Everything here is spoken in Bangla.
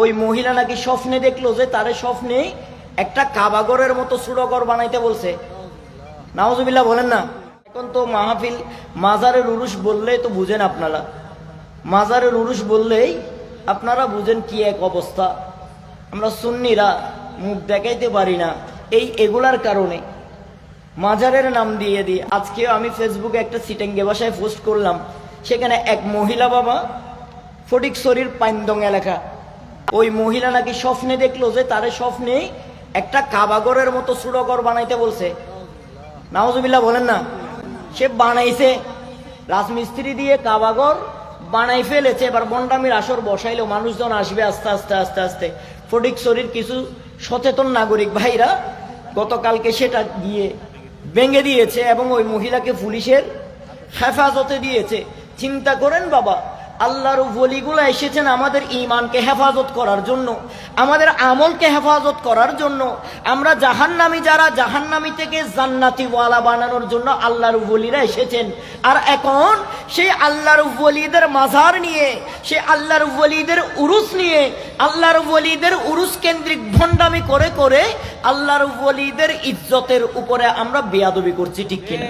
ওই মহিলা নাকি স্বপ্নে দেখল যে তারে স্বপ্নে একটা কাবাগরের মতো সুড়গর বানাইতে বলছে। নাওজুবিল্লাহ বলেন না। এখন তো মাহফিল, মাজারের উরুস বললেই তো বুঝেন আপনারা। মাজারের উরুস বললেই আপনারা বুঝেন কি এক অবস্থা। আমরা সুন্নিরা মুখ দেখাইতে পারি না এই এগুলার কারণে। মাজারের নাম দিয়ে দিই। আজকে আমি ফেসবুকে একটা সিটেঙ্গে বাসায় পোস্ট করলাম। সেখানে এক মহিলা বাবা ফটিকছড়ির পাইন্দং এলাকা ওই মহিলা নাকি স্বপ্নে দেখল যে তারে স্বপ্নে একটা কাবাগরের মতো সুড়গর বানাইতে বলছে। নাওজুবিল্লাহ বলেন না। সে বানাইছে, রাজমিস্ত্রি দিয়ে কাবাগর বানাই ফেলেছে, এবার বন্ডামির আসর বসাইলো, মানুষজন আসবে আস্তে আস্তে আস্তে আস্তে। ফটিকছড়ির কিছু সচেতন নাগরিক ভাইরা গতকালকে সেটা গিয়ে ভেঙে দিয়েছে এবং ওই মহিলাকে পুলিশের হেফাজতে দিয়েছে। চিন্তা করেন বাবা আল্লাহর বলিগুলা এসেছেন আমাদের ইমানকে হেফাজত করার জন্য, আমাদের আমলকে হেফাজত করার জন্য। আমরা জাহান্নামি যারা, জাহান্নামি থেকে জান্নাতি ওয়ালা বানানোর জন্য আল্লাহর বলিরা এসেছেন। আর এখন সেই আল্লাহর বলিদের মাজার নিয়ে সে আল্লাহর বলিদের উরুস নিয়ে, আল্লাহর বলিদের উরুস কেন্দ্রিক ভণ্ডামি করে করে আল্লাহর বলিদের ইজ্জতের উপরে আমরা বেয়াদবি করছি, ঠিক কিনা?